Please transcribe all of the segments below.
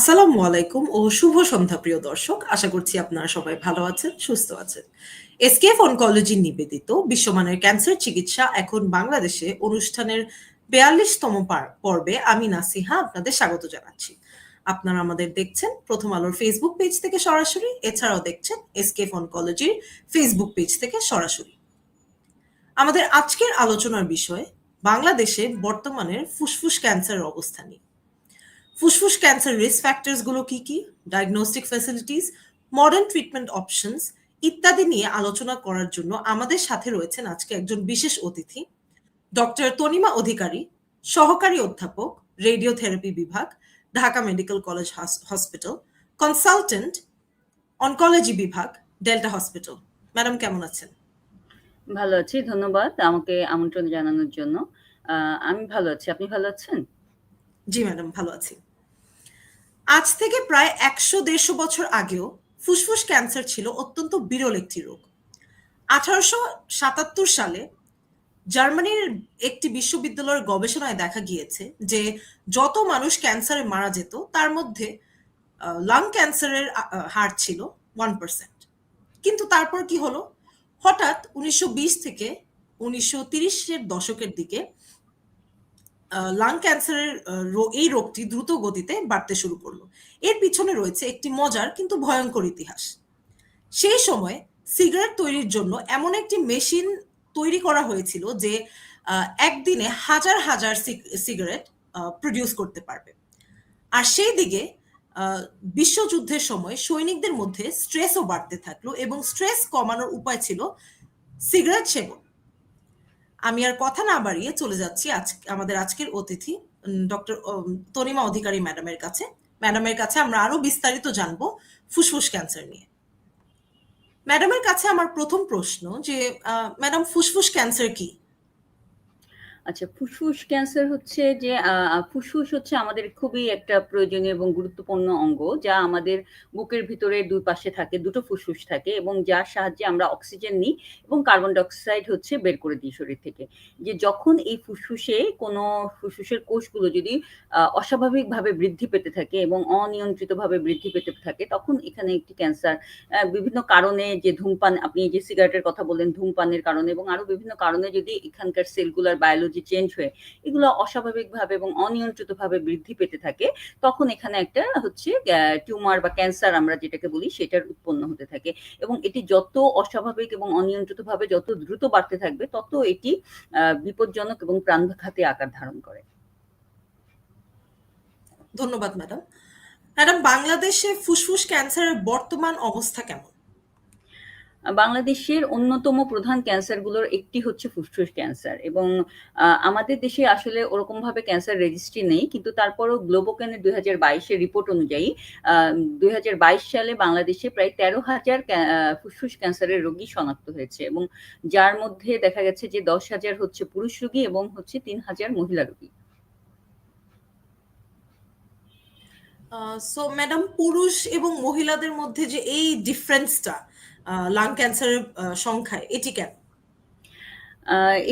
আসসালামু আলাইকুম ও শুভ সন্ধ্যা, প্রিয় দর্শক। আশা করছি আপনারা সবাই ভালো আছেন, সুস্থ আছেন। এসকেএফ অনকোলজি নিবেদিত বিশ্বমানের ক্যান্সার চিকিৎসা এখন বাংলাদেশে অনুষ্ঠানের বেয়াল্লিশতম পর্বে আমি নাসিহা আপনাদের স্বাগত জানাচ্ছি। আপনারা আমাদের দেখছেন প্রথম আলোর ফেসবুক পেজ থেকে সরাসরি, এছাড়াও দেখছেন এসকেএফ অনকোলজির ফেসবুক পেজ থেকে সরাসরি। আমাদের আজকের আলোচনার বিষয়, বাংলাদেশে বর্তমানের ফুসফুস ক্যান্সারের অবস্থা নিয়ে। ফুসফুস ক্যান্সার রিস্ক ফ্যাক্টরসগুলো কি কি? Diagnostic facilities modern treatment options ইত্যাদি নিয়ে আলোচনা করার জন্য আমাদের সাথে রয়েছেন আজকে একজন বিশেষ অতিথি। ডক্টর তনিমা অধিকারী সহকারী অধ্যাপক রেডিওথেরাপি বিভাগ Dhaka medical college hospital consultant oncology বিভাগ ডেল্টা হসপিটাল ম্যাডাম কেমন আছেন? ভালো আছি ধন্যবাদ আমাকে আমন্ত্রণ জানানোর জন্য। আমি ভালো আছি আপনি ভালো আছেন? জি ম্যাডাম ভালো আছি। আজ থেকে প্রায় একশো দেড়শো বছর আগেও ফুসফুস ক্যান্সার ছিল অত্যন্ত বিরল একটি রোগ। আঠারোশো সাতাত্তর সালে জার্মানির একটি বিশ্ববিদ্যালয়ের গবেষণায় দেখা গিয়েছে যে যত মানুষ ক্যান্সারে মারা যেত, তার মধ্যে লাং ক্যান্সারের হার ছিল ওয়ান পার্সেন্ট। কিন্তু তারপর কি হলো? হঠাৎ উনিশশো বিশ থেকে উনিশশো তিরিশের দশকের দিকে লাং ক্যান্সারের এই রোগটি দ্রুত গতিতে বাড়তে শুরু করল। এর পিছনে রয়েছে একটি মজার কিন্তু ভয়ঙ্কর ইতিহাস। সেই সময় সিগারেট তৈরির জন্য এমন একটি মেশিন তৈরি করা হয়েছিল যে একদিনে হাজার হাজার সিগারেট প্রডিউস করতে পারবে। আর সেই দিকে বিশ্বযুদ্ধের সময় সৈনিকদের মধ্যে স্ট্রেসও বাড়তে থাকল এবং স্ট্রেস কমানোর উপায় ছিল সিগারেট সেবন। আমি আর কথা না বাড়িয়ে চলে যাচ্ছি আমাদের আজকের অতিথি ডক্টর তনিমা অধিকারী ম্যাডামের কাছে। ম্যাডামের কাছে আমরা আরও বিস্তারিত জানব ফুসফুস ক্যান্সার নিয়ে। ম্যাডামের কাছে আমার প্রথম প্রশ্ন যে ম্যাডাম, ফুসফুস ক্যান্সার কি? আচ্ছা ফুসফুস ক্যান্সার হচ্ছে যে ফুসফুস হচ্ছে আমাদের খুবই একটা প্রয়োজনীয় এবং গুরুত্বপূর্ণ অঙ্গ, যা আমাদের বুকের ভিতরে দুই পাশে থাকে, দুটো ফুসফুস থাকে এবং যার সাহায্যে আমরা অক্সিজেন নিই এবং কার্বন ডাইঅক্সাইড হচ্ছে বের করে দিই শরীর থেকে। যে যখন এই ফুসফুসে কোনো ফুসফুসের কোষগুলো যদি অস্বাভাবিকভাবে বৃদ্ধি পেতে থাকে এবং অনিয়ন্ত্রিতভাবে বৃদ্ধি পেতে থাকে, তখন এখানে একটি ক্যান্সার বিভিন্ন কারণে যে ধূমপান, আপনি যে সিগারেটের কথা বললেন, ধূমপানের কারণে এবং আরও বিভিন্ন কারণে যদি এখানকার সেলগুলার বায়োলজি যে চেঞ্জ হয়ে এগুলো অস্বাভাবিকভাবে এবং অনিয়ন্ত্রিতভাবে বৃদ্ধি পেতে থাকে, তখন এখানে একটা হচ্ছে টিউমার বা ক্যান্সার আমরা যেটাকে বলি সেটার উৎপন্ন হতে থাকে। এবং এটি যত অস্বাভাবিক এবং অনিয়ন্ত্রিতভাবে যত দ্রুত বাড়তে থাকবে, তত এটি বিপজ্জনক এবং প্রাণঘাতী আকার ধারণ করে। ধন্যবাদ ম্যাডাম। ম্যাডাম, বাংলাদেশে ফুসফুস ক্যান্সারের বর্তমান অবস্থা কেমন? বাংলাদেশের অন্যতম প্রধান ক্যান্সারগুলোর একটি হচ্ছে ফুসফুস ক্যান্সার এবং আমাদের দেশে আসলে ওরকমভাবে ক্যান্সার রেজিস্ট্রি নেই, কিন্তু তারপরও গ্লোবোকেনের দুই হাজার বাইশের রিপোর্ট অনুযায়ী দুই হাজার বাইশ সালে বাংলাদেশে প্রায় তেরো হাজার ফুসফুস ক্যান্সারের রোগী শনাক্ত হয়েছে এবং যার মধ্যে দেখা গেছে যে দশ হাজার হচ্ছে পুরুষ রোগী এবং হচ্ছে তিন হাজার মহিলা রোগী। সো ম্যাডাম পুরুষ এবং মহিলাদের মধ্যে যে এই ডিফারেন্সটা লাং ক্যান্সারের সংখ্যায়। এটি কেন?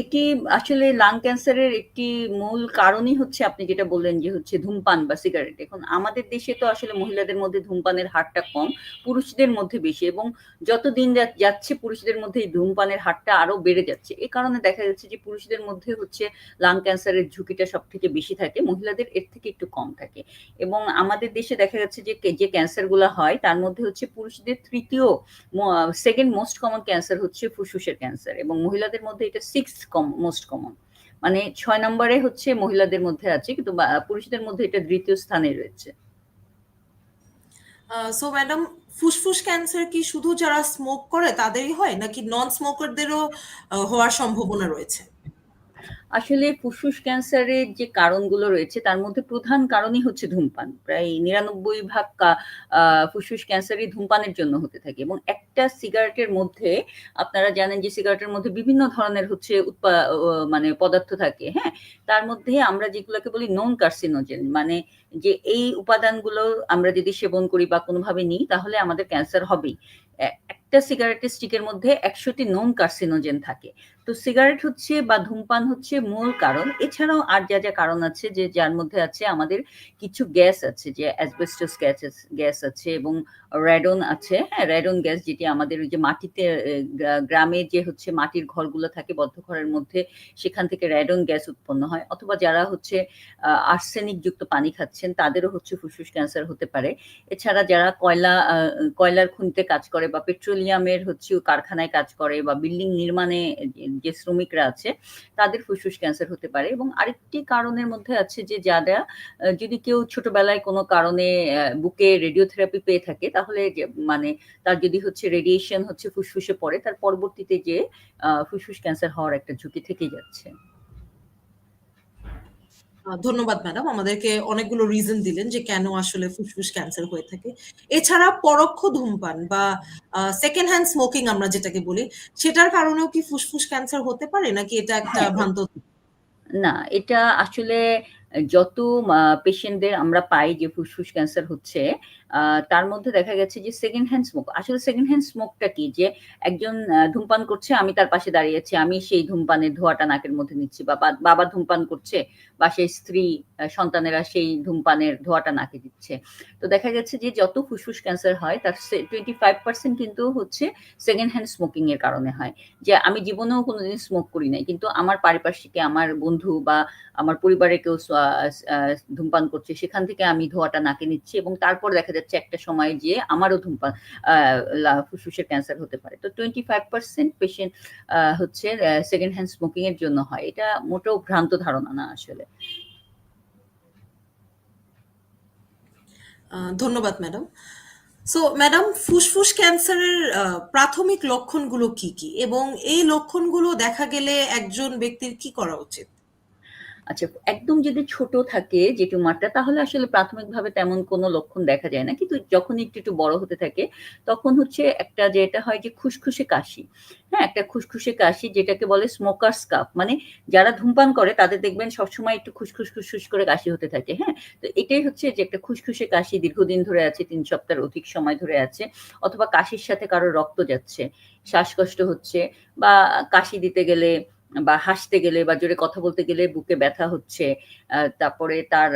এটি আসলে লাং ক্যান্সারের একটি মূল কারণই হচ্ছে আপনি যেটা বললেন যে হচ্ছে ধূমপান বা সিগারেট এখন আমাদের দেশে তো আসলে মহিলাদের মধ্যে ধূমপানের হারটা কম, পুরুষদের মধ্যে বেশি এবং যত দিন যাচ্ছে পুরুষদের মধ্যে এই ধূমপানের হারটা আরও বেড়ে যাচ্ছে। এ কারণে দেখা যাচ্ছে যে পুরুষদের মধ্যে হচ্ছে লাং ক্যান্সারের ঝুঁকিটা সব থেকে বেশি থাকে, মহিলাদের এর থেকে একটু কম থাকে। এবং আমাদের দেশে দেখা যাচ্ছে যে যে ক্যান্সারগুলো হয়, তার মধ্যে হচ্ছে পুরুষদের তৃতীয় সেকেন্ড মোস্ট কমন ক্যান্সার হচ্ছে ফুসফুসের ক্যান্সার এবং মহিলাদের মধ্যে এটা সিক্স কম মোস্ট কমন মানে ছয় নম্বরে হচ্ছে মহিলাদের মধ্যে আছে, কিন্তু পুরুষদের মধ্যে এটা দ্বিতীয় স্থানে রয়েছে। সো ম্যাডাম ফুসফুস ক্যান্সার কি শুধু যারা স্মোক করে তাদেরই হয়, নাকি নন স্মোকারদেরও হওয়ার সম্ভাবনা রয়েছে? আসলে ফুসফুস ক্যান্সারের যে কারণগুলো রয়েছে, তার মধ্যে প্রধান কারণই হচ্ছে ধূমপান। প্রায় নিরানব্বই ভাগ ফুসফুস ক্যান্সারই ধূমপানের জন্য হতে থাকে এবং একটা সিগারেটের মধ্যে, আপনারা জানেন যে সিগারেটের মধ্যে বিভিন্ন ধরনের হচ্ছে উৎপা মানে পদার্থ থাকে হ্যাঁ? তার মধ্যে আমরা যেগুলোকে বলি নন কার্সিনোজেন মানে যে এই উপাদানগুলো আমরা যদি সেবন করি বা কোনোভাবে নিই, তাহলে আমাদের ক্যান্সার হবেই। একটা সিগারেটের স্টিকের মধ্যে একশোটি নন কার্সিনোজেন থাকে। তো সিগারেট হচ্ছে বা ধূমপান হচ্ছে মূল কারণ। এছাড়াও আর যা যা কারণ আছে যে, যার মধ্যে আছে আমাদের কিছু গ্যাস আছে, যে অ্যাসবেস্টাস গ্যাস গ্যাস আছে এবং রেডন আছে। হ্যাঁ রেডন গ্যাস যেটি আমাদের ওই যে মাটিতে গ্রামে যে হচ্ছে মাটির ঘরগুলো থাকে বদ্ধ ঘরের মধ্যে, সেখান থেকে রেডন গ্যাস উৎপন্ন হয়। অথবা যারা হচ্ছে আর্সেনিক যুক্ত পানি খাচ্ছেন, তাদেরও হচ্ছে ফুসফুস ক্যান্সার হতে পারে। এছাড়া যারা কয়লা কয়লার খনিতে কাজ করে বা পেট্রোলিয়ামের হচ্ছে কারখানায় কাজ করে বা বিল্ডিং নির্মাণে যে শ্রমিকরা আছে, তাদের ফুসফুস ক্যান্সার হতে পারে এবং আরেকটি কারণের মধ্যে আছে যে যারা যদি কেউ ছোটবেলায় কোনো কারণে বুকে রেডিওথেরাপি পেয়ে থাকে, তাহলে মানে তার যদি হচ্ছে রেডিয়েশন হচ্ছে ফুসফুসে পড়ে, তার পরবর্তীতে যে ফুসফুস ক্যান্সার হওয়ার একটা ঝুঁকি থেকে যাচ্ছে। ধন্যবাদ ম্যাডাম আমাদেরকে অনেকগুলো রিজন দিলেন যে কেন আসলে ফুসফুস ক্যান্সার হয়ে থাকে। এছাড়া পরোক্ষ ধূমপান বা সেকেন্ড হ্যান্ড স্মোকিং আমরা যেটাকে বলি সেটার কারণেও কি ফুসফুস ক্যান্সার হতে পারে? নাকি এটা একটা হ্যাঁ, ভ্রান্ত না এটা আসলে যত পেশেন্টদের আমরা পাই যে ফুসফুস ক্যান্সার হচ্ছে তার মধ্যে দেখা গেছে যে সেকেন্ড হ্যান্ড স্মোক আসলে সেকেন্ড হ্যান্ড স্মোকটা কি? যে একজন ধূমপান করছে, আমি তার পাশে দাঁড়িয়েছি আমি সেই ধূমপানের ধোঁয়াটা নাকের মধ্যে নিচ্ছি বা বাবা ধূমপান করছে বা সেই স্ত্রী সন্তানেরা সেই ধূমপানের ধোঁয়াটা নাকে দিচ্ছে। তো দেখা গেছে যে যত ফুসফুস ক্যান্সার হয়, তার টোয়েন্টি ফাইভ পার্সেন্ট কিন্তু হচ্ছে সেকেন্ড হ্যান্ড স্মোকিং এর কারণে হয়। যে আমি জীবনেও কোনোদিন স্মোক করি নাই, কিন্তু আমার পারিপার্শ্বিকে, আমার বন্ধু বা আমার পরিবারের কেউ ধূমপান করছে, সেখান থেকে আমি ধোঁয়াটা নাকে নিচ্ছি এবং তারপর দেখা যাচ্ছে একটা সময় যে আমারও ধূমপান ফুসফুসের ক্যান্সার হতে পারে। তো টোয়েন্টি ফাইভ পার্সেন্ট পেশেন্ট হচ্ছে সেকেন্ড হ্যান্ড স্মোকিং এর জন্য হয়। এটা মোটেও ভ্রান্ত ধারণা না আসলে। ধন্যবাদ, ম্যাডাম। সো ম্যাডাম, ফুসফুস ক্যান্সারের প্রাথমিক লক্ষণগুলো কি কি? এবং এই লক্ষণগুলো দেখা গেলে একজন ব্যক্তির কি করা উচিত? আচ্ছা একদম যদি ছোট থাকে যে টিউমারটা তাহলে আসলে প্রাথমিকভাবে তেমন কোনো লক্ষণ দেখা যায় না। কিন্তু যখন একটু একটু বড় হতে থাকে, তখন হচ্ছে একটা যেটা হয় যে খুসখুসে কাশি। হ্যাঁ একটা খুসখুসে কাশি যেটাকে বলে স্মোকার্স কাপ মানে যারা ধূমপান করে, তাদের দেখবেন সবসময় একটু খুসখুস খুসখুস করে কাশি হতে থাকে হ্যাঁ? তো এটাই হচ্ছে যে একটা খুসখুসে কাশি দীর্ঘদিন ধরে আছে, তিন সপ্তাহের অধিক সময় ধরে আছে। অথবা কাশির সাথে কারও রক্ত যাচ্ছে, শ্বাসকষ্ট হচ্ছে বা কাশি দিতে গেলে বা হাসতে গেলে বা জোরে কথা বলতে গেলে বুকে ব্যথা হচ্ছে তারপরে তার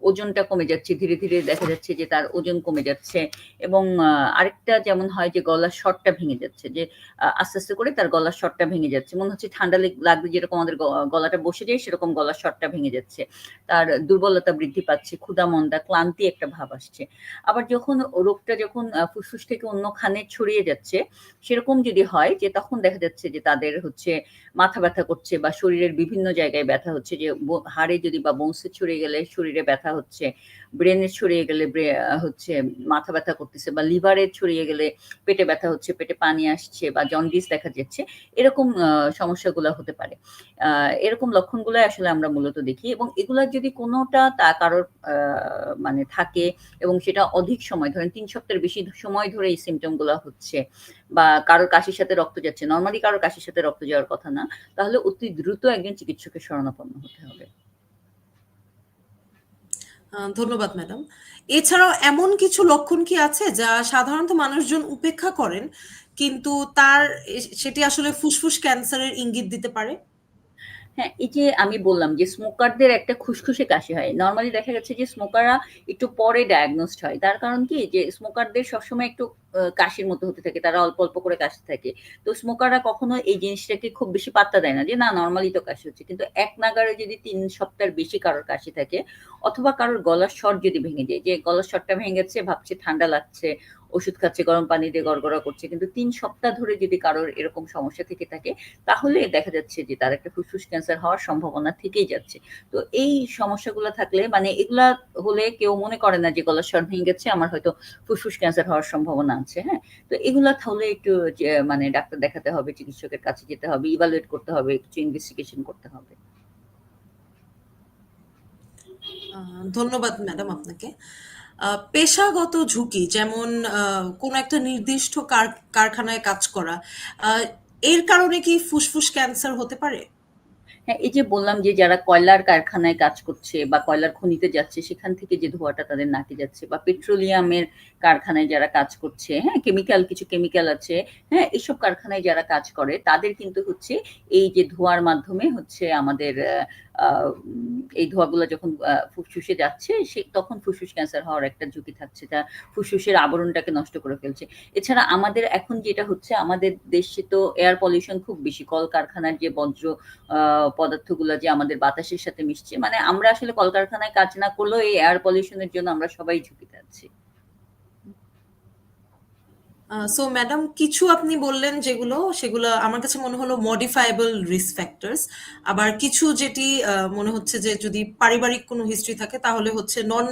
ওজনটা কমে যাচ্ছে, ধীরে ধীরে দেখা যাচ্ছে যে তার ওজন কমে যাচ্ছে এবং আরেকটা যেমন হয় যে গলার শটটা ভেঙে যাচ্ছে, যে আস্তে আস্তে করে তার গলার শটটা ভেঙে যাচ্ছে। মনে হচ্ছে ঠান্ডা লেগ- লাগলে যেরকম আমাদের গলাটা বসে যায় সেরকম গলার শটটা ভেঙে যাচ্ছে। তার দুর্বলতা বৃদ্ধি পাচ্ছে, ক্ষুধা, মন্দা, ক্লান্তি একটা ভাব আসছে। আবার যখন রোগটা যখন ফুসফুস থেকে অন্য খানে ছড়িয়ে যাচ্ছে, সেরকম যদি হয় যে তখন দেখা যাচ্ছে যে তাদের হচ্ছে মাথা ব্যথা করছে বা শরীরের বিভিন্ন জায়গায় ব্যথা হচ্ছে, যে হাড়ে যদি বা বংশে ছড়িয়ে গেলে শরীরে ব্যথা হচ্ছে ব্রেনে ছড়িয়ে গেলে হচ্ছে মাথা ব্যথা করতেছে বা লিভারে ছড়িয়ে গেলে পেটে ব্যথা হচ্ছে, পেটে পানি আসছে বা জন্ডিস দেখা যাচ্ছে, এরকম সমস্যাগুলো হতে পারে। এরকম লক্ষণগুলো আসলে আমরা মূলত দেখি এবং এগুলার যদি কোনোটা তা কারোর মানে থাকে এবং সেটা অধিক সময়, ধরেন তিন সপ্তাহের বেশি সময় ধরে এই সিমটমগুলো হচ্ছে বা কারোর কাশির সাথে রক্ত যাচ্ছে নর্মালি কারোর কাশির সাথে রক্ত যাওয়ার কথা না, তাহলে অতি দ্রুত একজন চিকিৎসকের শরণাপন্ন হতে হবে। ধন্যবাদ ম্যাডাম। এছাড়াও এমন কিছু লক্ষণ কি আছে যা সাধারণত মানুষজন উপেক্ষা করেন, কিন্তু তার সেটি আসলে ফুসফুস ক্যান্সারের ইঙ্গিত দিতে পারে? হ্যাঁ এই যে আমি বললাম যে স্মোকারদের একটা খুসখুসে কাশি হয়। নর্মালি দেখা গেছে যে স্মোকাররা একটু পরে ডায়াগনোসড হয়। তার কারণ কি? যে স্মোকারদের সবসময় একটু কাশির মতো হতে থাকে। তারা অল্প অল্প করে কাশি থাকে। তো স্মোকাররা কখনো এই জিনিসটাকে খুব বেশি পাত্তা দেয় না যে, না নর্মালি তো কাশি হচ্ছে। কিন্তু এক নাগারে যদি তিন সপ্তাহের বেশি কারোর কাশি থাকে, অথবা কারোর গলার স্বর যদি ভেঙে যায়, যে গলার স্বরটা ভেঙে গেছে, ভাবছে ঠান্ডা লাগছে ওষুধ খাচ্ছে, গরম পানি দিয়ে গড়গড়া করছে। কিন্তু তিন সপ্তাহ ধরে যদি কারোর এরকম সমস্যা থেকে থাকে, তাহলে দেখা যাচ্ছে যে তার একটা ফুসফুস ক্যান্সার হওয়ার সম্ভাবনা থেকেই যাচ্ছে। তো এই সমস্যাগুলো থাকলে মানে এগুলা হলে কেউ মনে করে না যে গলার স্বর ভেঙে গেছে, আমার হয়তো ফুসফুস ক্যান্সার হওয়ার সম্ভাবনা আছে হ্যাঁ? তো এগুলা তাহলে একটু মানে ডাক্তার দেখাতে হবে, চিকিৎসকের কাছে যেতে হবে ইভালুয়েট করতে হবে কিছু ইনভেস্টিগেশন করতে হবে। ধন্যবাদ ম্যাডাম আপনাকে। পেশাগত ঝুঁকি যেমন কোনো একটা নির্দিষ্ট কার- কারখানায় কাজ করা এর কারণে কি ফুসফুস ক্যান্সার হতে পারে? হ্যাঁ, এই যে বললাম যে যারা কয়লার কারখানায় কাজ করছে বা কয়লার খনিতে যাচ্ছে সেখান থেকে যে ধোঁয়াটা তাদের নাকে যাচ্ছে বা পেট্রোলিয়ামের কারখানায় যারা কাজ করছে হ্যাঁ কেমিক্যাল কিছু কেমিক্যাল আছে হ্যাঁ এইসব কারখানায় যারা কাজ করে তাদের কিন্তু হচ্ছে এই যে ধোঁয়ার মাধ্যমে হচ্ছে আমাদের এই ধোঁয়াগুলো যখন ফুসফুসে যাচ্ছে, সে তখন ফুসফুস ক্যান্সার হওয়ার একটা ঝুঁকি থাকছে তা ফুসফুসের আবরণটাকে নষ্ট করে ফেলছে। এছাড়া আমাদের এখন যেটা হচ্ছে, আমাদের দেশে তো এয়ার পলিউশন খুব বেশি। কলকারখানার যে বজ্র পদার্থগুলো যে আমাদের বাতাসের সাথে মিশছে মানে আমরা আসলে কলকারখানায় কাজ না করলেও এই এয়ার পলিউশনের জন্য আমরা সবাই ঝুঁকিতে আছি। সো ম্যাডাম কিছু আপনি বললেন যেগুলো, সেগুলো আমার কাছে মনে হলো মডিফাইবল রিস্ক ফ্যাক্টরস আবার কিছু যেটি মনে হচ্ছে যে যদি পারিবারিক কোনো হিস্ট্রি থাকে, তাহলে হচ্ছে non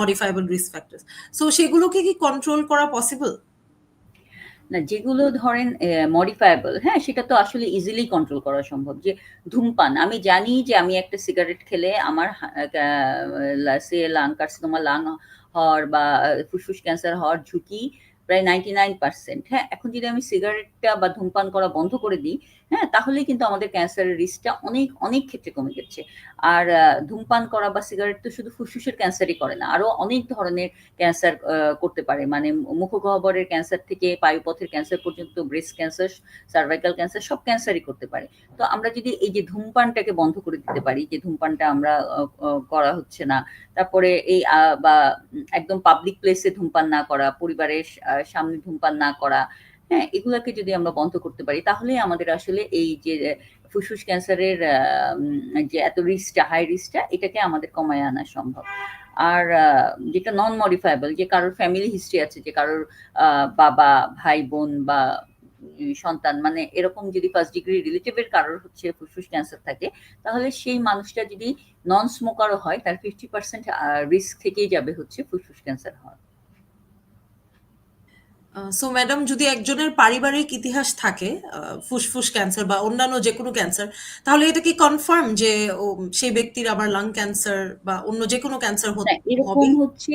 modifiable risk factors so সেগুলোকে কি কন্ট্রোল করা পসিবল না, যেগুলো ধরেন মডিফায়েবল হ্যাঁ সেটা তো আসলে ইজিলি কন্ট্রোল করা সম্ভব। যে ধূমপান, আমি জানি যে আমি একটা সিগারেট খেলে আমার সে লাং কার্সিনোমা লাং হওয়ার বা ফুসফুস ক্যান্সার হওয়ার ঝুঁকি প্রায় নাইনটি নাইন পার্সেন্ট হ্যাঁ এখন যদি আমি সিগারেটটা বা ধূমপান করা বন্ধ করে দিই হ্যাঁ তাহলে কিন্তু আমাদের ক্যান্সারের রিস্কটা অনেক অনেক ক্ষেত্রে কমে যাচ্ছে। আর ধূমপান করা বা সিগারেট তো শুধু ফুসফুসের ক্যান্সারই করে না, আরও অনেক ধরনের ক্যান্সার করতে পারে। মানে মুখগহ্বরের ক্যান্সার থেকে পায়ুপথের ক্যান্সার পর্যন্ত ব্রেস্ট ক্যান্সার সার্ভাইকাল ক্যান্সার সব ক্যান্সারই করতে পারে। তো আমরা যদি এই যে ধূমপানটাকে বন্ধ করে দিতে পারি, যে ধূমপানটা আমরা করা হচ্ছে না, তারপরে এই বা, একদম পাবলিক প্লেসে ধূমপান না করা, পরিবারের সামনে ধূমপান না করা হ্যাঁ এগুলাকে যদি আমরা বন্ধ করতে পারি, তাহলে আমাদের আসলে এই যে ফুসফুস ক্যান্সারের যে এত রিস্কটা হাই রিস্কটা, এটাকে আমাদের কমায় আনা সম্ভব। আর যেটা নন মডিফাইবল যে কারোর ফ্যামিলি হিস্ট্রি আছে, যে কারোর বাবা ভাই বোন বা সন্তান মানে এরকম যদি ফার্স্ট ডিগ্রি রিলেটিভের কারোর হচ্ছে ফুসফুস ক্যান্সার থাকে, তাহলে সেই মানুষটা যদি নন স্মোকারও হয়, তার ফিফটি পার্সেন্ট রিস্ক থেকেই যাবে হচ্ছে ফুসফুস ক্যান্সার হওয়ার। সো ম্যাডাম যদি একজনের পারিবারিক ইতিহাস থাকে ফুসফুস ক্যান্সার বা অন্যান্য যে কোনো ক্যান্সার তাহলে এটা কি কনফার্ম যে সেই ব্যক্তির আবার লাং ক্যান্সার বা অন্য যে কোনো ক্যান্সার হতে এরকম হচ্ছে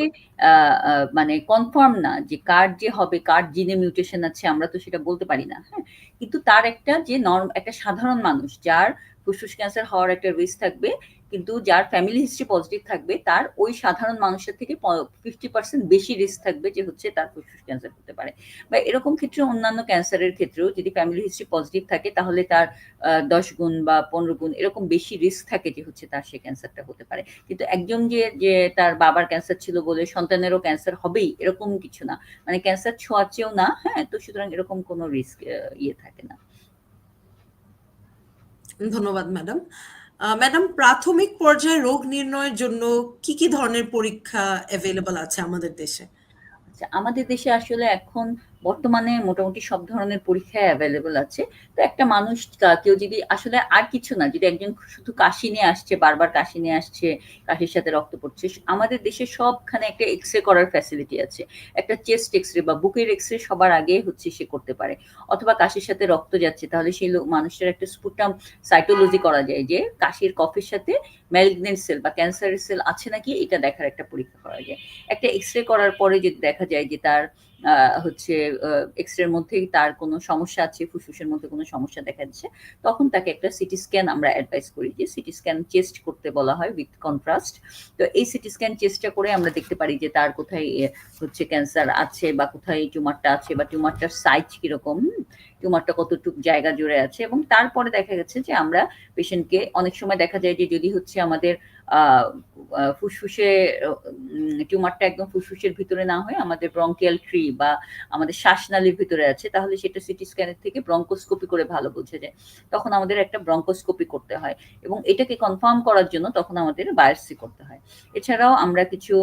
মানে কনফার্ম না যে কার যে হবে কার জিনে মিউটেশন আছে আমরা তো সেটা বলতে পারি না হ্যাঁ? কিন্তু তার একটা যে নর্ম একটা সাধারণ মানুষ যার ফুসফুস ক্যান্সার হওয়ার একটা রিস্ক থাকবে কিন্তু যার ফ্যামিলি হিস্ট্রি পজিটিভ থাকবে, তার ওই সাধারণ মানুষের থেকে ফিফটি পার্সেন্ট বেশি রিস্ক থাকবে যে হচ্ছে তার ফুসফুস ক্যান্সার হতে পারে। বা এরকম ক্ষেত্রে অন্যান্য ক্যান্সারের ক্ষেত্রেও যদি ফ্যামিলি হিস্ট্রি পজিটিভ থাকে, তাহলে তার দশ গুণ বা পনেরো গুণ এরকম বেশি রিস্ক থাকে যে হচ্ছে তার সে ক্যান্সারটা হতে পারে। কিন্তু একজন যে যে তার বাবার ক্যান্সার ছিল বলে সন্তানেরও ক্যান্সার হবেই, এরকম কিছু না। মানে ক্যান্সার ছোঁয়াচেও না হ্যাঁ তো সুতরাং এরকম কোনো রিস্ক ইয়ে থাকে না। ধন্যবাদ ম্যাডাম ম্যাডাম প্রাথমিক পর্যায়ে রোগ নির্ণয়ের জন্য কি কি ধরনের পরীক্ষা অ্যাভেলেবল আছে আমাদের দেশে? আচ্ছা আমাদের দেশে আসলে এখন বর্তমানে মোটামুটি সব ধরনের পরীক্ষা অ্যাভেলেবল আছে। তো একটা মানুষ কেউ যদি আসলে আর কিছু না, যদি একজন শুধু কাশি নিয়ে আসছে, বারবার কাশি নিয়ে আসছে, কাশির সাথে রক্ত পড়ছে আমাদের দেশে সবখানে একটা এক্স রে করার ফ্যাসিলিটি আছে। একটা চেস্ট এক্স রে বা বুকের এক্স রে সবার আগে হচ্ছে সে করতে পারে। অথবা কাশির সাথে রক্ত যাচ্ছে, তাহলে সেই মানুষটার একটা স্পুটাম সাইটোলজি করা যায় যে কাশির কফের সাথে ম্যালিগনেন্ট সেল বা ক্যান্সারের সেল আছে নাকি, এটা দেখার একটা পরীক্ষা করা যায়। একটা এক্স রে করার পরে যদি দেখা যায় যে তার হচ্ছে এক্সের মধ্যেই তার কোনো সমস্যা আছে, ফুসফুসের মধ্যে কোনো সমস্যা দেখা দিচ্ছে, তখন তাকে একটা সিটি স্ক্যান আমরা অ্যাডভাইস করি যে সিটি স্ক্যান চেস্ট করতে বলা হয় উইথ কন্ট্রাস্ট তো এই সিটি স্ক্যান চেষ্টা করে আমরা দেখতে পারি যে তার কোথায় হচ্ছে ক্যান্সার আছে বা কোথায় টিউমারটা আছে বা টিউমারটার সাইজ কীরকম টিউমারটা কতটুকু জায়গা জুড়ে আছে এবং তারপরে দেখা গেছে যে আমরা পেশেন্টকে অনেক সময় দেখা যায় যে যদি হচ্ছে আমাদের ফুসফুসে টিউমারটা একদম ফুসফুসের ভিতরে না হয়ে আমাদের ব্রঙ্কিয়াল ট্রি বা আমাদের শ্বাসনালীর ভিতরে আছে, তাহলে সেটা সিটি স্ক্যানের থেকে ব্রঙ্কোস্কোপি করে ভালো বোঝা যায়। তখন আমাদের একটা ব্রঙ্কোস্কোপি করতে হয় এবং এটাকে কনফার্ম করার জন্য তখন আমাদের বায়োপসি করতে হয়। এছাড়াও আমরা কিছু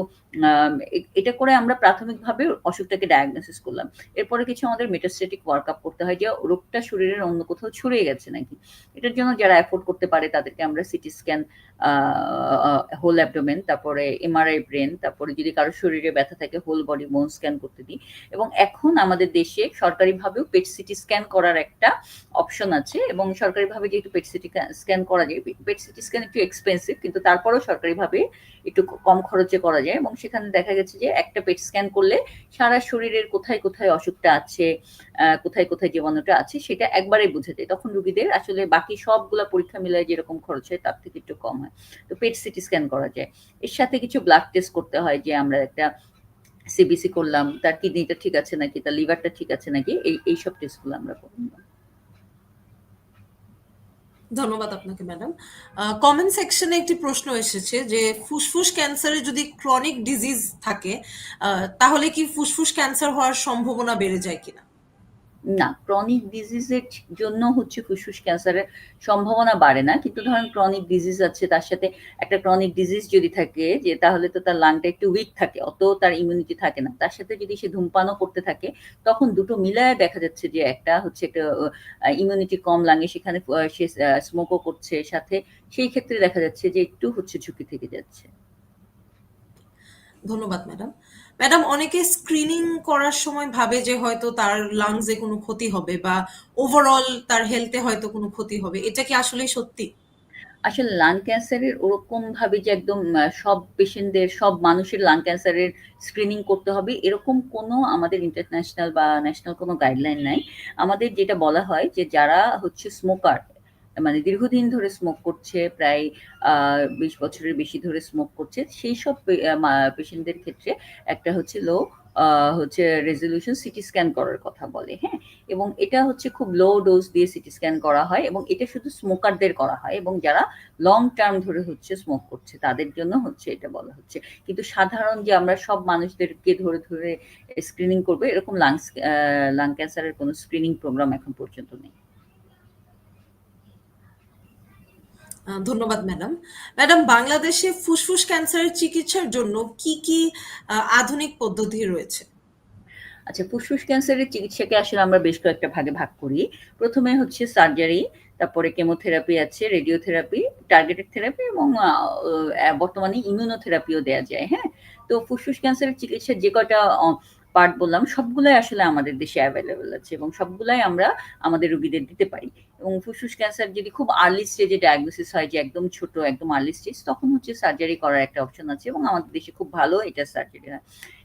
এটা করে আমরা প্রাথমিকভাবে অসুখটাকে ডায়াগনোসিস করলাম। এরপরে কিছু আমাদের মেটাস্টেটিক ওয়ার্ক করতে হয়, যে রোগটা শরীরের অন্য কোথাও ছড়িয়ে গেছে নাকি? এটার জন্য যারা অ্যাফোর্ড করতে পারে তাদেরকে আমরা সিটি স্ক্যান হোল অ্যাবডোমেন তারপরে এমআরআই ব্রেন তারপরে যদি কারও শরীরে ব্যথা থাকে হোল বডি বোন স্ক্যান করতে দিই। এবং এখন আমাদের দেশে সরকারিভাবেও পেট সিটি স্ক্যান করার একটা অপশন আছে এবং সরকারিভাবে যেহেতু পেট সিটি স্ক্যান করা যায় পেট সিটি স্ক্যান একটু এক্সপেন্সিভ কিন্তু তারপরেও সরকারিভাবে একটু কম খরচে করা যায় এবং সেখানে দেখা গেছে যে একটা পেট স্ক্যান করলে সারা শরীরের কোথায় কোথায় অসুখটা আছে কোথায় কোথায় জীবাণুটা আছে, সেটা একবারে বোঝা যায়। তখন রুগীদের আসলে বাকি সবগুলা পরীক্ষা মিলায় যেরকম খরচ হয়, তার থেকে একটু কম হয়। তো পেট সিটি স্ক্যান করা যায়। এর সাথে কিছু ব্লাড টেস্ট করতে হয়, যে আমরা একটা সিবিসি করলাম, তার কিডনিটা ঠিক আছে নাকি, তার লিভারটা ঠিক আছে নাকি, এই এইসব টেস্টগুলো আমরা করলাম ধন্যবাদ আপনাকে, ম্যাডাম। কমেন্ট সেকশনে একটি প্রশ্ন এসেছে যে, ফুসফুস ক্যান্সারে যদি ক্রনিক ডিজিজ থাকে তাহলে কি ফুসফুস ক্যান্সার হওয়ার সম্ভাবনা বেড়ে যায় কিনা? না ক্রনিক ডিজিজের জন্য হচ্ছে ফুসফুস ক্যান্সারের সম্ভাবনা বাড়ে না, কিন্তু ধরেন ক্রনিক ডিজিজ আছে, তার সাথে একটা ক্রনিক ডিজিজ যদি থাকে, যে তাহলে তো তার লাংটা একটু উইক থাকে, অত তার ইমিউনিটি থাকে না। তার সাথে যদি সে ধূমপানও করতে থাকে, তখন দুটো মিলায় দেখা যাচ্ছে যে একটা হচ্ছে একটা ইমিউনিটি কম লাগে সেখানে সে স্মোকও করছে, সাথে সেই ক্ষেত্রে দেখা যাচ্ছে যে একটু হচ্ছে ঝুঁকি থেকে যাচ্ছে। ধন্যবাদ ম্যাডাম ম্যাডাম অনেকে স্ক্রিনিং করার সময় ভাবে যে হয়তো তার লাংসে কোনো ক্ষতি হবে বা ওভারঅল তার হেলথে হয়তো কোনো ক্ষতি হবে। এটা কি আসলেই সত্যি? আসলে লাং ক্যান্সারের ওরকম ভাবে যে একদম সব পেশেন্টদের সব মানুষের লাং ক্যান্সারের স্ক্রিনিং করতে হবে, এরকম কোনো আমাদের ইন্টারন্যাশনাল বা ন্যাশনাল কোনো গাইডলাইন নাই। আমাদের যেটা বলা হয় যে যারা হচ্ছে স্মোকার মানে দীর্ঘদিন ধরে স্মোক করছে, প্রায় বিশ বছরের বেশি ধরে স্মোক করছে, সেই সব পেশেন্টদের ক্ষেত্রে একটা হচ্ছে লো হচ্ছে রেজলিউশন সিটি স্ক্যান করার কথা বলে হ্যাঁ? এবং এটা হচ্ছে খুব লো ডোজ দিয়ে সিটি স্ক্যান করা হয় এবং এটা শুধু স্মোকারদের করা হয় এবং যারা লং টার্ম ধরে হচ্ছে স্মোক করছে, তাদের জন্য হচ্ছে এটা বলা হচ্ছে। কিন্তু সাধারণ যে আমরা সব মানুষদেরকে ধরে ধরে স্ক্রিনিং করব, এরকম লাংস লাং ক্যান্সারের কোনো স্ক্রিনিং প্রোগ্রাম এখন পর্যন্ত নেই। ধন্যবাদ, ম্যাডাম। ম্যাডাম, বাংলাদেশে ফুসফুস ক্যান্সারের চিকিৎসার জন্য কি কি আধুনিক পদ্ধতি রয়েছে? আচ্ছা ফুসফুস ক্যান্সারের চিকিৎসাকে আসলে আমরা বেশ কয়েকটা ভাগে ভাগ করি। প্রথমে হচ্ছে সার্জারি, তারপরে কেমোথেরাপি আছে, রেডিওথেরাপি, টার্গেটেড থেরাপি এবং বর্তমানে ইমিউনোথেরাপিও দেওয়া যায় হ্যাঁ? তো ফুসফুস ক্যান্সারের চিকিৎসার যে কটা পার্ট বললাম, সবগুলাই আসলে আমাদের দেশে অ্যাভেলেবেল আছে এবং সবগুলাই আমরা আমাদের রুগীদের দিতে পারি। এবং ফুসফুস ক্যান্সার যদি খুব আর্লি স্টেজে ডায়াগনোসিস হয় যে একদম ছোট, একদম আর্লি স্টেজ তখন হচ্ছে সার্জারি করার একটা অপশন আছে এবং আমাদের দেশে খুব ভালো এটা সার্জারি হয়।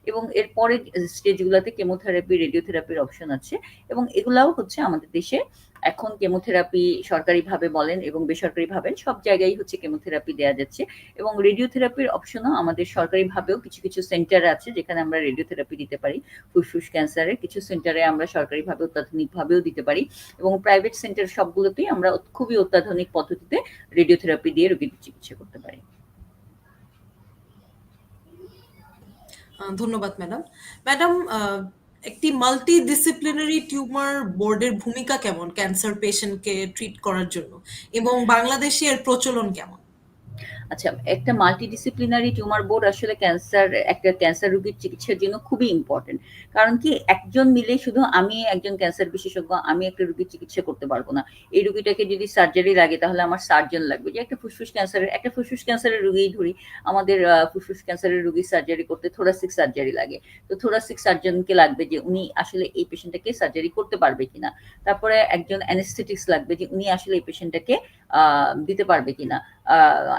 এবং এরপরে স্টেজগুলোতে কেমোথেরাপি রেডিওথেরাপির অপশন আছে এবং এগুলাও হচ্ছে আমাদের দেশে। এখন কেমোথেরাপি সরকারিভাবে বলেন এবং বেসরকারিভাবে সব জায়গায় হচ্ছে কেমোথেরাপি দেওয়া যাচ্ছে এবং রেডিওথেরাপির অপশনও আমাদের সরকারিভাবেও কিছু কিছু সেন্টার আছে যেখানে আমরা রেডিওথেরাপি দিতে পারি। ফুসফুস ক্যান্সারের কিছু সেন্টারে আমরা সরকারিভাবে, অত্যাধুনিকভাবেও দিতে পারি এবং প্রাইভেট সেন্টার সবগুলোতেই আমরা খুবই অত্যাধুনিক পদ্ধতিতে রেডিওথেরাপি দিয়ে রোগীদের চিকিৎসা করতে পারি। ধন্যবাদ, ম্যাডাম। ম্যাডাম একটি মাল্টি ডিসিপ্লিনারি টিউমার বোর্ডের ভূমিকা কেমন? ক্যান্সার পেশেন্টকে ট্রিট করার জন্য এবং বাংলাদেশে এর প্রচলন কেমন? আচ্ছা একটা মাল্টিডিসিপ্লিনারি টিউমার বোর্ড আসলে ক্যান্সার একটা ক্যান্সার রোগীর চিকিৎসার জন্য খুবই ইম্পর্টেন্ট কারণ কি, একজন মিলে শুধু আমি একজন ক্যান্সার বিশেষজ্ঞ, আমি একটা রোগীর চিকিৎসা করতে পারব না। এই রোগীটাকে যদি সার্জারি লাগে, তাহলে আমার সার্জন লাগবে। যে একটা ফুসফুস ক্যান্সারের একটা ফুসফুস ক্যান্সারের রোগীই ধরি, আমাদের ফুসফুস ক্যান্সারের রোগী সার্জারি করতে থোরাসিক সার্জারি লাগে। তো থোরাসিক সার্জনকে লাগবে যে উনি আসলে এই পেশেন্টটাকে সার্জারি করতে পারবে কিনা। তারপরে একজন অ্যানেস্থেটিক্স লাগবে যে উনি আসলে এই পেশেন্টটাকে দিতে পারবে কিনা।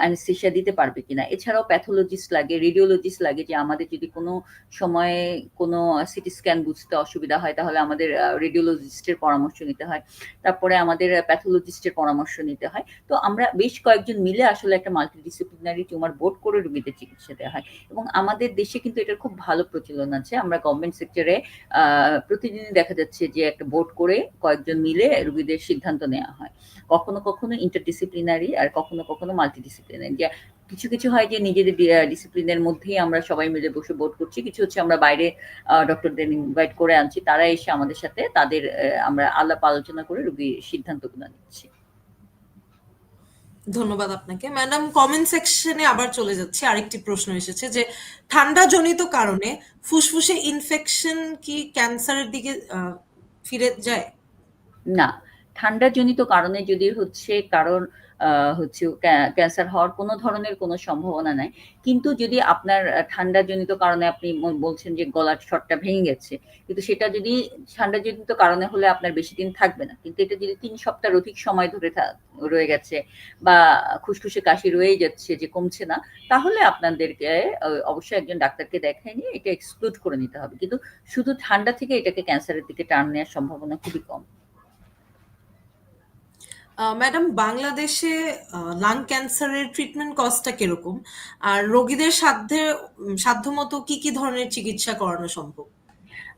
অ্যানেস্থেশিয়া দিতে পারবে কিনা। এছাড়াও প্যাথোলজিস্ট লাগে রেডিওলজিস্ট লাগে যে আমাদের যদি কোনো সময়ে কোনো সিটি স্ক্যান বুঝতে অসুবিধা হয়, তাহলে আমাদের রেডিওলজিস্টের পরামর্শ নিতে হয়। তারপরে আমাদের প্যাথোলজিস্টের পরামর্শ নিতে হয়। তো আমরা বেশ কয়েকজন মিলে আসলে একটা মাল্টিডিসিপ্লিনারি টিউমার বোর্ড করে রুগীদের চিকিৎসা দেওয়া হয়। এবং আমাদের দেশে কিন্তু এটার খুব ভালো প্রচলন আছে। আমরা গভর্নমেন্ট সেক্টরে প্রতিদিনই দেখা যাচ্ছে যে একটা বোর্ড করে কয়েকজন মিলে রুগীদের সিদ্ধান্ত নেওয়া হয়। কখনো কখনো ইন্টারডিসিপ্লিনারি আর কখনো কখনো মাল্টিডিসিপ্লিনারি যে কিছু কিছু হয় যে নিজেদের ডিসিপ্লিনের মধ্যেই আমরা সবাই মিলে বসে বোর্ড করছি। কিছু হচ্ছে আমরা বাইরে ডক্টরদের ইনভাইট করে আনছি। তারা এসে আমাদের সাথে তাদের আমরা আলাপ আলোচনা করে রোগীর সিদ্ধান্তগুলো নিচ্ছি। ধন্যবাদ আপনাকে। ম্যাডাম কমেন্ট সেকশনে আবার চলে যাচ্ছে। আরেকটি প্রশ্ন এসেছে যে ঠান্ডা জনিত কারণে ফুসফুসে ইনফেকশন কি ক্যান্সারের দিকে আহ, ফিরে যায়? না ঠান্ডাজনিত কারণে যদি হচ্ছে কারণ আ হচ্ছে ক্যান্সার হওয়ার কোনো ধরনের কোনো সম্ভাবনা নাই। কিন্তু যদি আপনার ঠান্ডাজনিত কারণে আপনি বলছেন যে গলার স্বরটা ভেঙে গেছে। কিন্তু সেটা যদি ঠান্ডাজনিত কারণে হলে আপনার বেশিদিন থাকবে না। কিন্তু এটা যদি তিন সপ্তাহের অধিক সময় ধরে রয়ে গেছে বা খুসখুসে কাশি রয়েই যাচ্ছে যে কমছে না, তাহলে আপনাদেরকে অবশ্যই একজন ডাক্তারকে দেখায় নিয়ে এটা এক্সক্লুড করে নিতে হবে। কিন্তু শুধু ঠান্ডা থেকে এটাকে ক্যান্সারের দিকে টার্ন নেওয়ার সম্ভাবনা খুবই কম। ম্যাডাম বাংলাদেশে লাং ক্যান্সারের ট্রিটমেন্ট কস্টটা কীরকম? আর রোগীদের সাধ্যে সাধ্যমতো কি, কি ধরনের চিকিৎসা করানো সম্ভব?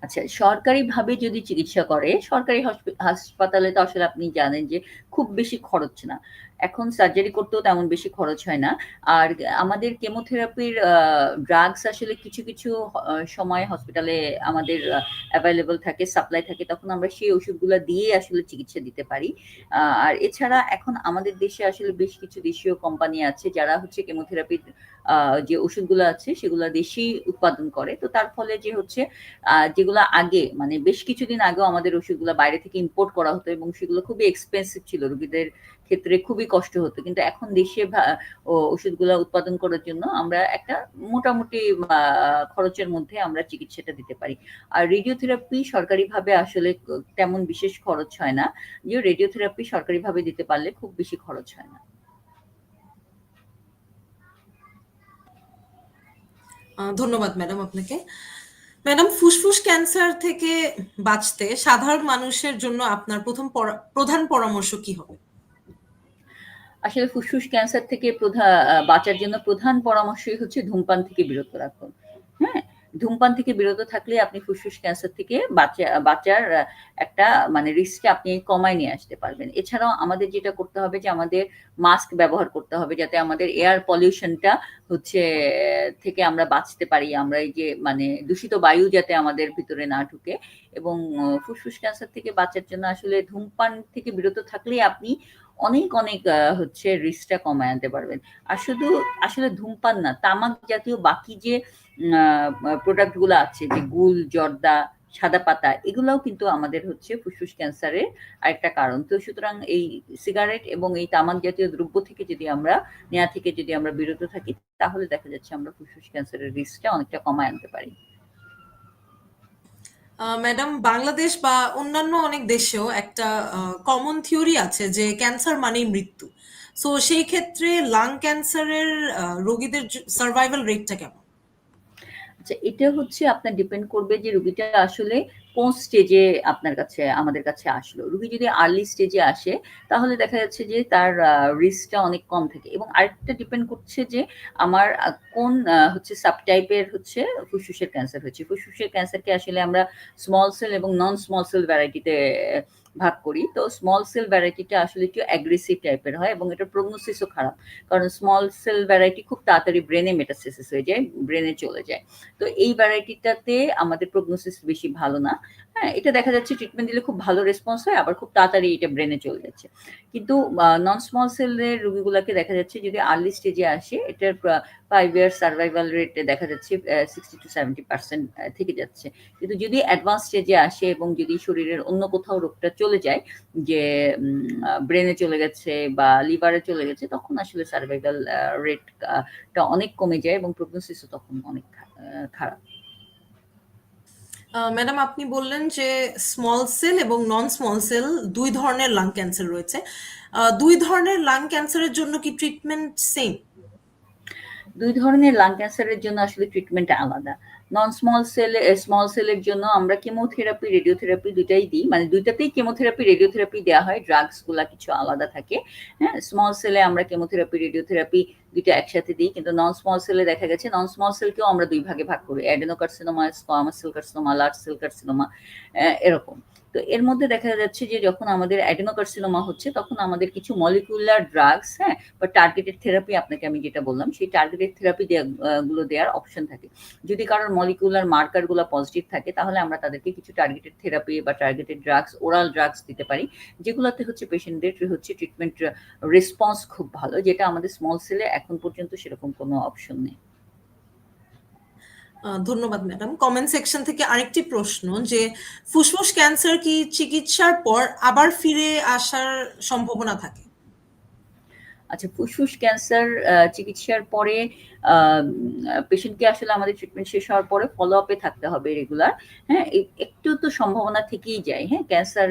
আচ্ছা, সরকারিভাবে যদি চিকিৎসা করে, সরকারি হাসপাতালে তো আসলে আপনি জানেন যে খুব বেশি খরচ না। এখন সার্জারি করতেও তেমন বেশি খরচ হয় না। আর আমাদের কেমোথেরাপির ড্রাগস আসলে কিছু, কিছু সময় হসপিটালে আমাদের অ্যাভেলেবল থাকে, সাপ্লাই থাকে। তখন আমরা সেই ওষুধগুলো দিয়ে আসলে চিকিৎসা দিতে পারি। আর এছাড়া এখন আমাদের দেশে আসলে বেশ কিছু দেশীয় কোম্পানি আছে যারা হচ্ছে কেমোথেরাপির যে ওষুধগুলা আছে সেগুলা দেশেই উৎপাদন করে। তো তার ফলে যে হচ্ছে যেগুলা আগে মানে বেশ কিছুদিন আগেও আমাদের ওষুধগুলা বাইরে থেকে ইম্পোর্ট করা হতো এবং সেগুলো খুবই এক্সপেনসিভ ছিল। রোগীদের ক্ষেত্রে খুবই কষ্ট হতো। কিন্তু এখন দেশে ভা, ও উৎপাদন করার জন্য আমরা একটা মোটামুটি খরচের মধ্যে আমরা চিকিৎসাটা দিতে পারি। আর রেডিওথেরাপি সরকারিভাবে আসলে তেমন বিশেষ খরচ হয় না। যে রেডিওথেরাপি সরকারিভাবে দিতে পারলে খুব বেশি খরচ হয় না। ধন্যবাদ ম্যাডাম আপনাকে। ম্যাডাম, ফুসফুস ক্যান্সার থেকে বাঁচতে সাধারণ মানুষের জন্য আপনার ১ম পরা, প্রধান পরামর্শ কি হবে? আসলে ফুসফুস ক্যান্সার থেকে প্রধান বাঁচার জন্য প্রধান পরামর্শই হচ্ছে ধূমপান থেকে বিরত রাখুন। হ্যাঁ? ধূমপান থেকে বিরত থাকলে আপনি ফুসফুস ক্যান্সার থেকে বাঁচা বাঁচার একটা মানে রিস্কটা আপনি কমায় নিয়ে আসতে পারবেন। এছাড়াও আমাদের যেটা করতে হবে যে আমাদের মাস্ক ব্যবহার করতে হবে যাতে আমাদের এয়ার পলিউশনটা হচ্ছে থেকে আমরা বাঁচতে পারি। আমরা এই যে মানে দূষিত বায়ু যাতে আমাদের ভিতরে না ঢুকে এবং ফুসফুস ক্যান্সার থেকে বাঁচার জন্য আসলে ধূমপান থেকে বিরত থাকলেই আপনি অনেক, অনেক হচ্ছে রিস্কটা কমায় আনতে পারবেন। আর শুধু আসলে ধূমপান না, তামাক জাতীয় বাকি যে আ আ প্রোডাক্টগুলা আছে যে গুল, জর্দা, সাদা পাতা এগুলাও কিন্তু আমাদের হচ্ছে ফুসফুস ক্যান্সারের আরেকটা কারণ। তো সুতরাং এই সিগারেট এবং এই তামাক জাতীয় দ্রব্য থেকে যদি আমরা নেয়া থেকে যদি আমরা বিরত থাকি তাহলে দেখা যাচ্ছে আমরা ফুসফুস ক্যান্সারের রিস্কটা অনেকটা কমায় আনতে পারি। ম্যাডাম বাংলাদেশ বা অন্যান্য অনেক দেশেও একটা কমন থিওরি আছে যে ক্যান্সার মানেই মৃত্যু। সো সেই ক্ষেত্রে লাং ক্যান্সারের রোগীদের সারভাইভাল রেটটা কেমন? আচ্ছা এটা হচ্ছে আপনার ডিপেন্ড করবে যে রুগীটা আসলে কোন স্টেজে আপনার কাছে, আমাদের কাছে আসলো। রুগী যদি আর্লি স্টেজে আসে, তাহলে দেখা যাচ্ছে যে তার রিস্কটা অনেক কম থাকে এবং আরেকটা ডিপেন্ড করছে যে আমার কোন হচ্ছে সাবটাইপের হচ্ছে ফুসফুসের ক্যান্সার হচ্ছে। ফুসফুসের ক্যান্সারকে আসলে আমরা স্মল সেল এবং নন স্মল সেল ভ্যারাইটিতে ভাগ করি। তো স্মল সেল ভ্যারাইটিটা আসলে একটু অ্যাগ্রেসিভ টাইপের হয় এবং এটা প্রোগনোসিসও খারাপ। কারণ স্মল সেল ভ্যারাইটি খুব তাড়াতাড়ি ব্রেনে মেটাসিসিস হয়ে যায়, ব্রেনে চলে যায়। তো এই ভ্যারাইটিটাতে আমাদের প্রগনোসিস বেশি ভালো না। হ্যাঁ? এটা দেখা যাচ্ছে ট্রিটমেন্ট দিলে খুব ভালো রেসপন্স হয়, আবার খুব তাড়াতাড়ি এটা ব্রেনে চলে যাচ্ছে। কিন্তু নন স্মল সেলের রোগীগুলাকে দেখা যাচ্ছে যদি আর্লি স্টেজে আসে, এটার 5 ইয়ার্স সারভাইভাল রেট দেখা যাচ্ছে সিক্সটি টু সেভেন্টি পার্সেন্ট থেকে যাচ্ছে। কিন্তু যদি অ্যাডভান্স স্টেজে আসে এবং যদি শরীরের অন্য কোথাও রোগটা চলে যায়, যে ব্রেনে চলে গেছে বা লিভারে চলে গেছে, তখন আসলে সারভাইভাল আ রেট টা অনেক কমে যায় এবং প্রগনোসিস ও তখন অনেক খারাপ। ম্যাডাম, আপনি বললেন যে স্মল সেল এবং নন স্মল সেল দুই ধরনের লাং ক্যান্সার রয়েছে। দুই ২ ধরনের লাং ক্যান্সারের জন্য কি ট্রিটমেন্ট সেম? দুই ধরনের লাং ক্যান্সারের জন্য আসলে ট্রিটমেন্ট আলাদা। নন স্মল সেল স্মল সেলের জন্য আমরা কেমোথেরাপি, রেডিওথেরাপি দুটাই দিই। মানে ২ টাতেই কেমোথেরাপি, রেডিওথেরাপি দেওয়া হয়। ড্রাগসগুলা কিছু আলাদা থাকে। হ্যাঁ? স্মল সেলে আমরা কেমোথেরাপি, রেডিওথেরাপি ২ টা একসাথে দিই। কিন্তু নন স্মল সেলে দেখা গেছে নন স্মল সেলকেও আমরা দুই ভাগে ভাগ করি। Adenocarcinoma, squamous cell carcinoma, large cell carcinoma এরকম। তো এর মধ্যে দেখা যাচ্ছে যে যখন আমাদের অ্যাডেনোকার্সিনোমা হচ্ছে তখন আমাদের কিছু মলিকিউলার ড্রাগস, হ্যাঁ? বা টার্গেটেড থেরাপি আপনাকে আমি যেটা বললাম সেই টার্গেটেড থেরাপি গুলো দেয়ার অপশন থাকে। যদি কারোর মলিকিউলার মার্কারগুলা পজিটিভ থাকে তাহলে আমরা তাদেরকে কিছু টার্গেটেড থেরাপি বা টার্গেটেড ড্রাগস, ওরাল ড্রাগস দিতে পারি। যেগুলোতে হচ্ছে পেশেন্টদের হচ্ছে ট্রিটমেন্ট রেসপন্স খুব ভালো। যেটা আমাদের স্মল সেলে এখন পর্যন্ত সেরকম কোনো অপশন নেই। ধন্যবাদ ম্যাডাম কমেন্ট সেকশন থেকে আরেকটি প্রশ্ন যে, ফুসফুস ক্যান্সার কি চিকিৎসার পর আবার ফিরে আসার সম্ভাবনা থাকে? আচ্ছা ফুসফুস ক্যান্সার চিকিৎসার পরে পেশেন্টকে আসলে আমাদের ট্রিটমেন্ট শেষ হওয়ার পরে ফলো আপে থাকতে হবে রেগুলার হ্যাঁ একটু তো সম্ভাবনা থেকেই যায়। হ্যাঁ ক্যান্সার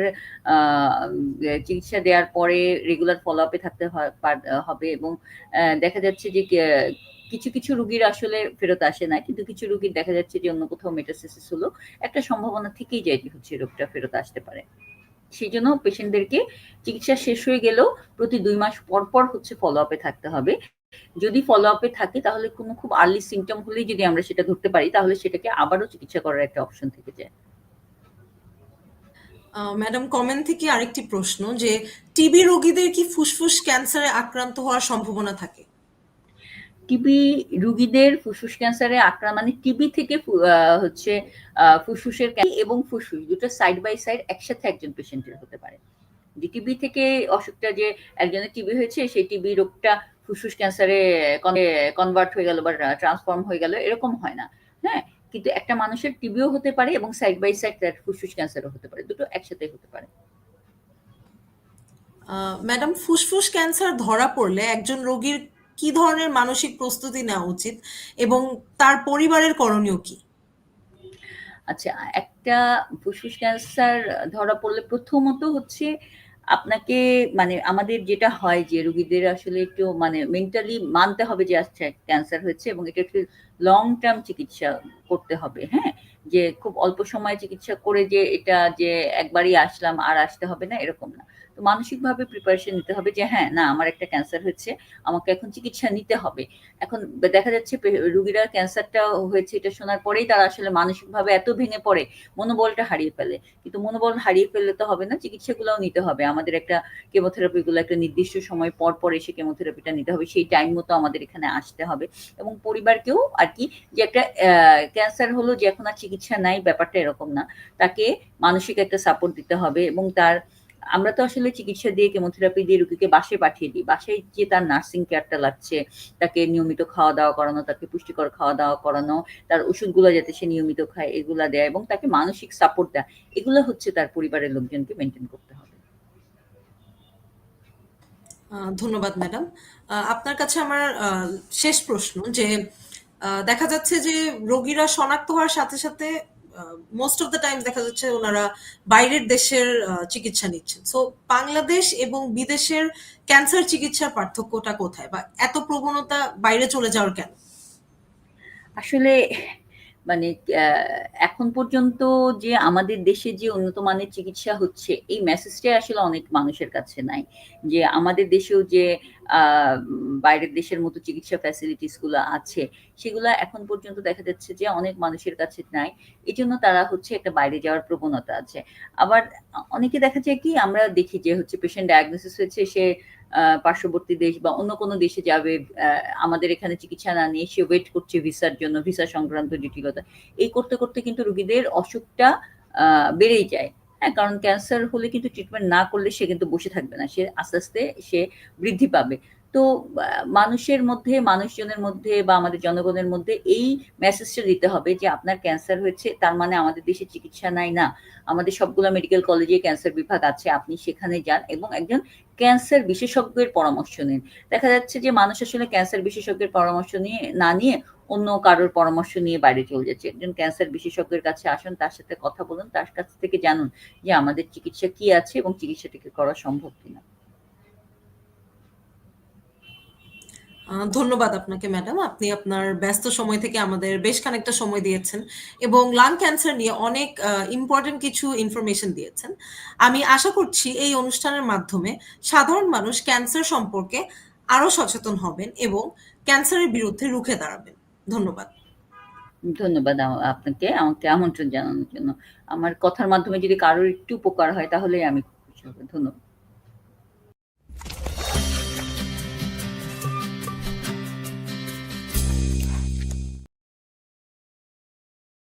চিকিৎসা দেওয়ার পরে রেগুলার ফলো আপে থাকতে হবে এবং দেখা যাচ্ছে যে কিছু কিছু রুগীর আসলে ফেরত আসে না, কিন্তু কিছু রুগীর দেখা যাচ্ছে যে অন্য কোথাও মেটাসিস হলো, একটা সম্ভাবনা থেকেই যায় যে হচ্ছে রোগটা ফেরত আসতে পারে। সেই জন্য পেশেন্টদেরকে চিকিৎসা শেষ হয়ে গেলেও প্রতি দুই মাস পর পর হচ্ছে ফলো আপে থাকতে হবে। যদি ফলো আপে থাকে তাহলে কোনো খুব আর্লি সিমটম হলেই যদি আমরা সেটা ধরতে পারি, তাহলে সেটাকে আবারও চিকিৎসা করার একটা অপশন থেকে যায়। ম্যাডাম কমেন্ট থেকে আরেকটি প্রশ্ন যে টিবি রোগীদের কি ফুসফুস ক্যান্সারে আক্রান্ত হওয়ার সম্ভাবনা থাকে? টিবি রুগীদের ফুসফুস ক্যান্সারে আক্রান্ত মানে টিবি থেকে হচ্ছে ফুসফুসের এবং ফুসফুস, দুটো সাইড বাই সাইড একসাথে একজন পেশেন্টের হতে পারে। যে টিবি থেকে অসুখটা যে একজনের টিবি হয়েছে, সেই টিবি রোগটা ফুসফুস ক্যান্সারে কনভার্ট হয়ে গেল বা ট্রান্সফর্ম হয়ে গেল, এরকম হয় না। হ্যাঁ? কিন্তু একটা মানুষের টিবিও হতে পারে এবং সাইড বাই সাইড তার ফুসফুস ক্যান্সারও হতে পারে, দুটো একসাথে হতে পারে। ম্যাডাম ফুসফুস ক্যান্সার ধরা পড়লে একজন রোগীর কি ধরনের মানসিক প্রস্তুতি নেওয়া উচিত এবং তার পরিবারের করণীয় কি? আচ্ছা একটা ফুসফুস ক্যান্সার ধরা পড়লে প্রথমত হচ্ছে আপনাকে মানে আমাদের যেটা হয় যে রুগীদের আসলে একটু মানে মেন্টালি মানতে হবে যে আচ্ছা ক্যান্সার হয়েছে এবং এটা একটু লং টার্ম চিকিৎসা করতে হবে হ্যাঁ? যে খুব অল্প সময় চিকিৎসা করে যে এটা যে একবারই আসলাম আর আসতে হবে না, এরকম না। তো মানসিকভাবে প্রিপারেশন নিতে হবে যে হ্যাঁ না, আমার একটা ক্যান্সার হয়েছে, আমাকে এখন চিকিৎসা নিতে হবে। এখন দেখা যাচ্ছে রুগীরা ক্যান্সারটা হয়েছে, এটা শোনার পরেই তারা আসলে মানসিকভাবে এত ভেঙে পড়ে, মনোবলটা হারিয়ে ফেলে। কিন্তু মনোবল হারিয়ে ফেললে তো হবে না, চিকিৎসাগুলোও নিতে হবে। আমাদের একটা কেমোথেরাপিগুলো একটা নির্দিষ্ট সময় পর পর এসে কেমোথেরাপিটা নিতে হবে, সেই টাইম মতো আমাদের এখানে আসতে হবে। এবং পরিবারকেও আর কি, যে একটা ক্যান্সার হলো যে এখন আর চিকিৎসা নাই, ব্যাপারটা এরকম না। তাকে মানসিক একটা সাপোর্ট দিতে হবে এবং তার আমরা তো আসলে চিকিৎসা দিয়ে কেমোথেরাপি দিয়ে রুগীকে বাসে পাঠিয়ে দিই। বাসায় যে তার নার্সিং কেয়ারটা লাগছে, তাকে নিয়মিত খাওয়া দাওয়া করানো, তাকে পুষ্টিকর খাওয়া দাওয়া করানো, তার ওষুধগুলো যাতে সে নিয়মিত খায়, এগুলা দেয় এবং তাকে মানসিক সাপোর্ট দেয়, এগুলো হচ্ছে তার পরিবারের লোকজনকে মেনটেন করতে হবে। ধন্যবাদ ম্যাডাম। আপনার কাছে আমার শেষ প্রশ্ন যে দেখা যাচ্ছে যে রোগীরা শনাক্ত হওয়ার সাথে সাথে মোস্ট অফ দ্য টাইমস দেখা যাচ্ছে ওনারা বাইরের দেশের চিকিৎসা নিচ্ছেন। সো বাংলাদেশ এবং বিদেশের ক্যান্সার চিকিৎসার পার্থক্যটা কোথায় বা এত প্রবণতা বাইরে চলে যাওয়ার কেন? আসলে মানে এখন পর্যন্ত যে আমাদের দেশে যে উন্নত মানের চিকিৎসা হচ্ছে, এই মেসেজটাই আসলে অনেক মানুষের কাছে নাই। যে আমাদের দেশেও যে বাইরের দেশের মতো চিকিৎসা ফ্যাসিলিটিসগুলো আছে, সেগুলো এখন পর্যন্ত দেখা যাচ্ছে যে অনেক মানুষের কাছে নাই। এই জন্য তারা হচ্ছে একটা বাইরে যাওয়ার প্রবণতা আছে। আবার অনেকে দেখা যায় কি, আমরা দেখি যে হচ্ছে পেশেন্ট ডায়াগনোসিস হয়েছে, সে পার্শ্ববর্তী দেশ বা অন্য কোনো দেশে যাবে আমাদের এখানে চিকিৎসা না নিয়ে সে ওয়েট করছে ভিসার জন্য ভিসা সংক্রান্ত জটিলতা। এই করতে করতে কিন্তু রুগীদের অসুখটা বেড়েই যায়। হ্যাঁ কারণ ক্যান্সার হলে কিন্তু ট্রিটমেন্ট না করলে সে কিন্তু বসে থাকবে না। সে আস্তে আস্তে সে বৃদ্ধি পাবে। তো মানুষের মধ্যে, মানুষজনের মধ্যে বা আমাদের জনগণের মধ্যে এই মেসেজটা দিতে হবে যে আপনার ক্যান্সার হয়েছে, তার মানে আমাদের দেশে চিকিৎসা নাই না। আমাদের সবগুলো মেডিকেল কলেজে ক্যান্সার বিভাগ আছে, আপনি সেখানে যান এবং একজন ক্যান্সার বিশেষজ্ঞের পরামর্শ নিন। দেখা যাচ্ছে যে মানুষ আসলে ক্যান্সার বিশেষজ্ঞের পরামর্শ নিয়ে, না নিয়ে অন্য কারোর পরামর্শ নিয়ে বাইরে চলে যাচ্ছে। একজন ক্যান্সার বিশেষজ্ঞের কাছে আসুন, তার সাথে কথা বলুন, তার কাছ থেকে জানুন যে আমাদের চিকিৎসা কি আছে এবং চিকিৎসাটিকে করা সম্ভব কিনা। ধন্যবাদ আপনাকে, ম্যাডাম। আপনি আপনার ব্যস্ত সময় থেকে আমাদের বেশ খানিকটা সময় দিয়েছেন এবং লাং ক্যান্সার নিয়ে অনেক ইম্পর্টেন্ট কিছু ইনফরমেশন দিয়েছেন। আমি আশা করছি এই অনুষ্ঠানের মাধ্যমে সাধারণ মানুষ ক্যান্সার সম্পর্কে আরও সচেতন হবেন এবং ক্যান্সারের বিরুদ্ধে রুখে দাঁড়াবেন। ধন্যবাদ। ধন্যবাদ আপনাকে আমাকে আমন্ত্রণ জানানোর জন্য। আমার কথার মাধ্যমে যদি কারোর একটু উপকার হয় তাহলে আমি খুশি হব। ধন্যবাদ।